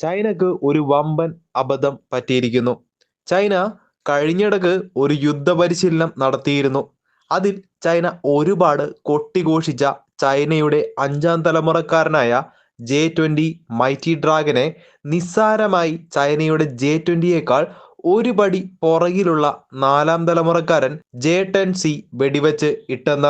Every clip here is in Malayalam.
ചൈനക്ക് ഒരു വമ്പൻ അബദ്ധം പറ്റിയിരിക്കുന്നു. ചൈന കഴിഞ്ഞിടക്ക് ഒരു യുദ്ധപരിശീലനം നടത്തിയിരുന്നു. അതിൽ ചൈന ഒരുപാട് കൊട്ടിഘോഷിച്ച ചൈനയുടെ അഞ്ചാം തലമുറക്കാരനായ ജെ ട്വന്റി മൈറ്റി ഡ്രാഗനെ നിസ്സാരമായി ചൈനയുടെ ജെ ട്വന്റിയേക്കാൾ ഒരു പടി പുറകിലുള്ള നാലാം തലമുറക്കാരൻ ജെ ടെൻ സി വെടിവെച്ച് ഇട്ടെന്ന.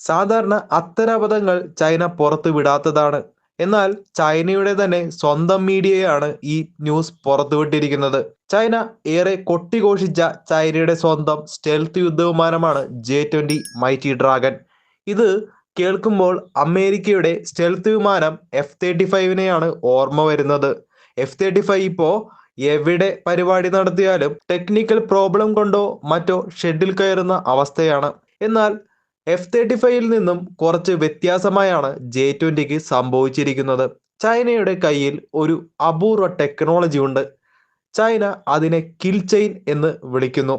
സാധാരണ അത്തരം അബദ്ധങ്ങൾ ചൈന പുറത്തു വിടാത്തതാണ് എന്നാൽ ചൈനയുടെ തന്നെ സ്വന്തം മീഡിയയാണ് ഈ ന്യൂസ് പുറത്തുവിട്ടിരിക്കുന്നത്. ചൈന ഏറെ കൊട്ടിഘോഷിച്ച ചൈനയുടെ സ്വന്തം സ്റ്റെൽത്ത് യുദ്ധവിമാനമാണ് ജെ ട്വന്റി മൈറ്റി ഡ്രാഗൺ ഇത് കേൾക്കുമ്പോൾ അമേരിക്കയുടെ സ്റ്റെൽത്ത് വിമാനം എഫ് തേർട്ടി ഫൈവിനെയാണ് ഓർമ്മ വരുന്നത്. എഫ് തേർട്ടി ഫൈവ് ഇപ്പോൾ എവിടെ പരിപാടി നടത്തിയാലും ടെക്നിക്കൽ പ്രോബ്ലം കൊണ്ടോ മറ്റോ ഷെഡിൽ കയറുന്ന അവസ്ഥയാണ്. എന്നാൽ എഫ് തേർട്ടി ഫൈവിൽ നിന്നും കുറച്ച് വ്യത്യാസമായാണ് ജെ ട്വന്റിക്ക് സംഭവിച്ചിരിക്കുന്നത്. ചൈനയുടെ കയ്യിൽ ഒരു അപൂർവ ടെക്നോളജി ഉണ്ട്. ചൈന അതിനെ കിൽ ചെയിൻ എന്ന് വിളിക്കുന്നു.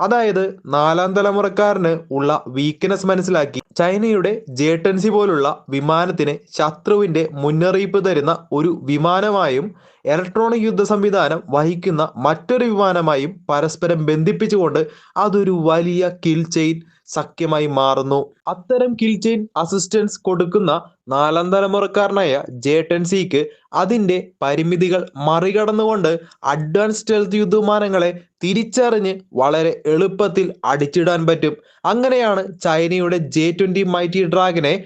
അതായത് നാലാം തലമുറക്കാരന് ഉള്ള വീക്ക്നെസ് മനസ്സിലാക്കി ചൈനയുടെ ജേട്ടൻസി പോലുള്ള വിമാനത്തിന് ശത്രുവിന്റെ മുന്നറിയിപ്പ് തരുന്ന ഒരു വിമാനമായും ഇലക്ട്രോണിക് യുദ്ധ സംവിധാനം വഹിക്കുന്ന മറ്റൊരു വിമാനമായും പരസ്പരം ബന്ധിപ്പിച്ചുകൊണ്ട് അതൊരു വലിയ കിൽ ചെയിൻ സഖ്യമായി മാറുന്നു. അത്തരം കിൽചെയിൻ അസിസ്റ്റൻസ് കൊടുക്കുന്ന നാലാം തലമുറക്കാരനായ ജെ ടെൻ സിക്ക് അതിന്റെ പരിമിതികൾ മറികടന്നുകൊണ്ട് അഡ്വാൻസ് ഹെൽത്ത് യുദ്ധവിമാനങ്ങളെ തിരിച്ചറിഞ്ഞ് വളരെ എളുപ്പത്തിൽ അടിച്ചിടാൻ പറ്റും. അങ്ങനെയാണ് ചൈനയുടെ ജെ ട്വന്റി മൈറ്റി ഡ്രാഗനെ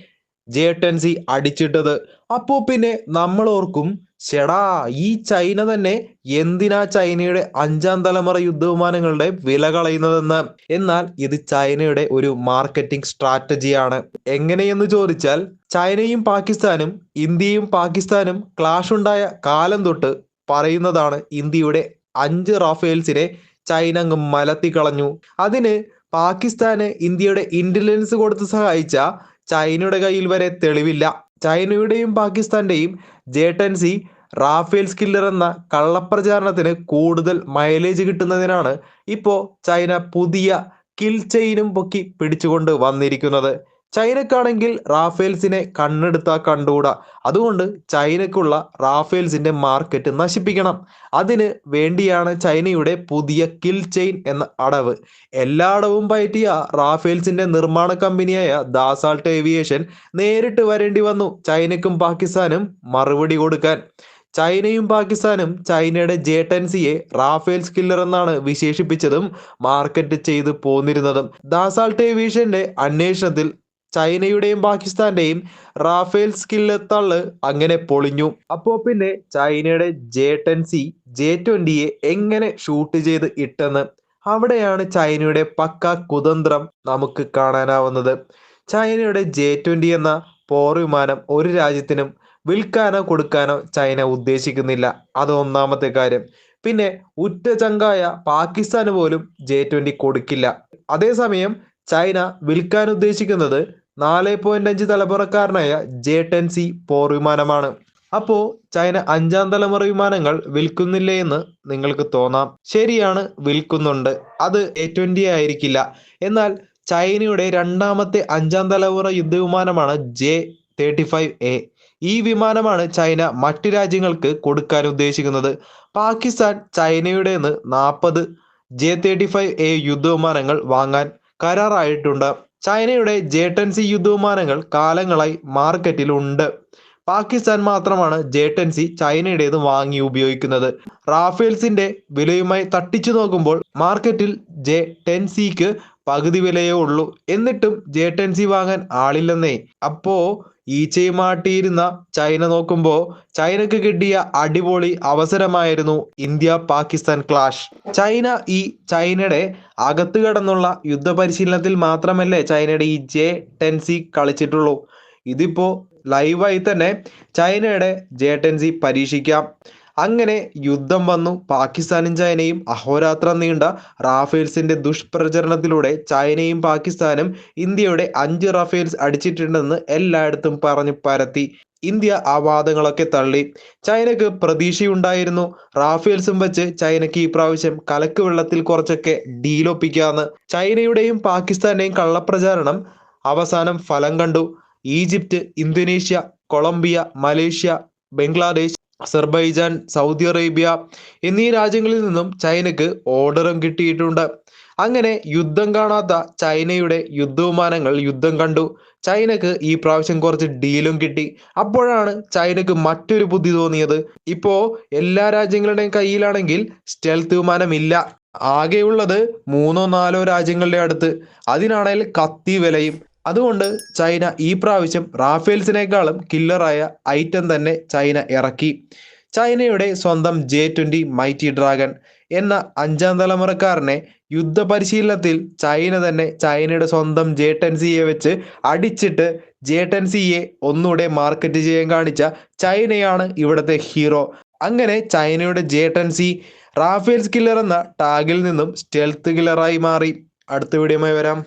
ജെ ടെൻസി അടിച്ചിട്ടത്. അപ്പോ പിന്നെ നമ്മൾ ഓർക്കും ചേടാ ഈ ചൈന തന്നെ എന്തിനാ ചൈനയുടെ അഞ്ചാം തലമുറ യുദ്ധവിമാനങ്ങളുടെ വില കളയുന്നതെന്ന്? എന്നാൽ ഇത് ചൈനയുടെ ഒരു മാർക്കറ്റിംഗ് സ്ട്രാറ്റജിയാണ് എങ്ങനെയെന്ന് ചോദിച്ചാൽ ചൈനയും പാകിസ്ഥാനും ഇന്ത്യയും പാകിസ്ഥാനും ക്ലാഷ് ഉണ്ടായ കാലം തൊട്ട് പറയുന്നതാണ് ഇന്ത്യയുടെ അഞ്ച് റാഫേൽസിനെ ചൈന അങ്ങ് മലത്തി കളഞ്ഞു. അതിന് പാകിസ്ഥാന് ഇന്ത്യയുടെ ഇന്റലിജൻസ് കൊടുത്ത് സഹായിച്ച ചൈനയുടെ കയ്യിൽ വരെ തെളിവില്ല. ചൈനയുടെയും പാകിസ്ഥാന്റെയും ജേട്ടൻസി റാഫേൽ സ്കില്ലർ എന്ന കള്ളപ്രചാരണത്തിന് കൂടുതൽ മൈലേജ് കിട്ടുന്നതിനാണ് ഇപ്പോൾ ചൈന പുതിയ കിൽ ചെയിനും പൊക്കി പിടിച്ചുകൊണ്ട് വന്നിരിക്കുന്നത്. ചൈനക്കാണെങ്കിൽ റാഫേൽസിനെ കണ്ണെടുത്താ കണ്ടുകൂടാ. അതുകൊണ്ട് ചൈനക്കുള്ള റാഫേൽസിന്റെ മാർക്കറ്റ് നശിപ്പിക്കണം. അതിന് വേണ്ടിയാണ് ചൈനയുടെ പുതിയ കിൽ ചെയിൻ എന്ന അടവ്. എല്ലായിടവും പയറ്റിയ റാഫേൽസിന്റെ നിർമ്മാണ കമ്പനിയായ ദാസാൾട്ട് ഏവിയേഷൻ നേരിട്ട് വരേണ്ടി വന്നു ചൈനക്കും പാകിസ്ഥാനും മറുപടി കൊടുക്കാൻ. ചൈനയും പാകിസ്ഥാനും ചൈനയുടെ ജെ ടെൻസിയെ റാഫേൽ സ്കില്ലർ എന്നാണ് വിശേഷിപ്പിച്ചതും മാർക്കറ്റ് ചെയ്തു പോന്നിരുന്നതും. ദാസാൾട്ട് ഏവിയേഷന്റെ അന്വേഷണത്തിൽ ചൈനയുടെയും പാകിസ്ഥാന്റെയും റാഫേൽ സ്കില്ലത്തള്ള് അങ്ങനെ പൊളിഞ്ഞു. അപ്പോ പിന്നെ ചൈനയുടെ ജെ ടെൻ സി ജെ ട്വന്റിയെ എങ്ങനെ ഷൂട്ട് ചെയ്ത് ഇട്ടെന്ന്? അവിടെയാണ് ചൈനയുടെ പക്ക കുതന്ത്രം നമുക്ക് കാണാനാവുന്നത്. ചൈനയുടെ ജെ ട്വന്റി എന്ന പോർ വിമാനം ഒരു രാജ്യത്തിനും വിൽക്കാനോ കൊടുക്കാനോ ചൈന ഉദ്ദേശിക്കുന്നില്ല. അത് ഒന്നാമത്തെ കാര്യം. പിന്നെ ഉറ്റ ചങ്കായ പാകിസ്ഥാന് പോലും ജെ ട്വന്റി കൊടുക്കില്ല. അതേസമയം ചൈന വിൽക്കാൻ ഉദ്ദേശിക്കുന്നത് നാല് പോയിന്റ് അഞ്ച് തലമുറക്കാരനായ ജെ ടെൻ സി പോർ വിമാനമാണ്. അപ്പോ ചൈന അഞ്ചാം തലമുറ വിമാനങ്ങൾ വിൽക്കുന്നില്ലേ എന്ന് നിങ്ങൾക്ക് തോന്നാം. ശരിയാണ് വിൽക്കുന്നുണ്ട്. അത് എ ട്വന്റി ആയിരിക്കില്ല. എന്നാൽ ചൈനയുടെ രണ്ടാമത്തെ അഞ്ചാം തലമുറ യുദ്ധവിമാനമാണ് ജെ തേർട്ടി ഫൈവ് എ. ഈ വിമാനമാണ് ചൈന മറ്റു രാജ്യങ്ങൾക്ക് കൊടുക്കാൻ ഉദ്ദേശിക്കുന്നത്. പാകിസ്ഥാൻ ചൈനയുടെ നിന്ന് നാൽപ്പത് ജെ തേർട്ടി ഫൈവ് എ യുദ്ധവിമാനങ്ങൾ വാങ്ങാൻ കരാറായിട്ടുണ്ട്. ചൈനയുടെ ജെ ടെൻ സി യുദ്ധവിമാനങ്ങൾ കാലങ്ങളായി മാർക്കറ്റിലുണ്ട് പാകിസ്ഥാൻ മാത്രമാണ് ജെ ടെൻ സി ചൈനയുടേത് വാങ്ങി ഉപയോഗിക്കുന്നത്. റാഫേൽസിന്റെ വിലയുമായി തട്ടിച്ചു നോക്കുമ്പോൾ മാർക്കറ്റിൽ ജെ ടെൻ സിക്ക് പകുതി വിലയേ ഉള്ളൂ. എന്നിട്ടും ജെ ടെൻ സി വാങ്ങാൻ ആളില്ലെന്നേ. അപ്പോ ഈച്ചയുമാട്ടിയിരുന്ന ചൈന നോക്കുമ്പോ ചൈനക്ക് കിട്ടിയ അടിപൊളി അവസരമായിരുന്നു ഇന്ത്യ പാകിസ്ഥാൻ ക്ലാഷ്. ചൈന ഈ ചൈനയുടെ അകത്ത് കടന്നുള്ള യുദ്ധ പരിശീലനത്തിൽ മാത്രമല്ലേ ചൈനയുടെ ഈ ജെ ടെൻ സി കളിച്ചിട്ടുള്ളൂ. ഇതിപ്പോ ലൈവായി തന്നെ ചൈനയുടെ ജെ ടെൻ സി പരീക്ഷിക്കാം. അങ്ങനെ യുദ്ധം വന്നു. പാകിസ്ഥാനും ചൈനയും അഹോരാത്രം നീണ്ട റാഫേൽസിന്റെ ദുഷ്പ്രചരണത്തിലൂടെ ചൈനയും പാകിസ്ഥാനും ഇന്ത്യയുടെ അഞ്ച് റാഫേൽസ് അടിച്ചിട്ടുണ്ടെന്ന് എല്ലായിടത്തും പറഞ്ഞു പരത്തി. ഇന്ത്യ ആ വാദങ്ങളൊക്കെ തള്ളി. ചൈനക്ക് പ്രതീക്ഷയുണ്ടായിരുന്നു. റാഫേൽസും വെച്ച് ചൈനക്ക് ഈ പ്രാവശ്യം കലക്ക് വെള്ളത്തിൽ കുറച്ചൊക്കെ ഡീലൊപ്പിക്കാന്ന്. ചൈനയുടെയും പാകിസ്ഥാന്റെയും കള്ളപ്രചാരണം അവസാനം ഫലം കണ്ടു. Egypt Indonesia Colombia Malaysia Bangladesh Azerbaijan Saudi Arabia എന്നീ രാജ്യങ്ങളിൽ നിന്നും ചൈനക്ക് ഓർഡറും കിട്ടിയിട്ടുണ്ട്. അങ്ങനെ യുദ്ധം കാണാത്ത ചൈനയുടെ യുദ്ധവിമാനങ്ങൾ യുദ്ധം കണ്ടു. ചൈനക്ക് ഈ പ്രാവശ്യം കുറച്ച് ഡീലും കിട്ടി. അപ്പോഴാണ് ചൈനക്ക് മറ്റൊരു ബുദ്ധി തോന്നിയത്. ഇപ്പോ എല്ലാ രാജ്യങ്ങളുടെയും കയ്യിലാണെങ്കിൽ സ്റ്റെൽത്ത് വിമാനമില്ല ആകെയുള്ളത് മൂന്നോ നാലോ രാജ്യങ്ങളുടെ അടുത്ത്. അതിനാണെങ്കിൽ കത്തി വിലയും. അതുകൊണ്ട് ചൈന ഈ പ്രാവശ്യം റാഫേൽസിനേക്കാളും കില്ലറായ ഐറ്റം തന്നെ ചൈന ഇറക്കി. ചൈനയുടെ സ്വന്തം ജെ ട്വന്റി മൈറ്റി ഡ്രാഗൺ എന്ന അഞ്ചാം തലമുറക്കാരനെ യുദ്ധ പരിശീലനത്തിൽ ചൈന തന്നെ ചൈനയുടെ സ്വന്തം ജെ ടെൻ സിയെ വെച്ച് അടിച്ചിട്ട് ജെ ടെൻ സിയെ ഒന്നുകൂടെ മാർക്കറ്റ് ചെയ്യാൻ കാണിച്ച ചൈനയാണ് ഇവിടുത്തെ ഹീറോ അങ്ങനെ ചൈനയുടെ J ten C Rafale's killer എന്ന ടാഗിൽ നിന്നും സ്റ്റെൽത്ത് കില്ലറായി മാറി. അടുത്ത വീഡിയോമായി വരാം.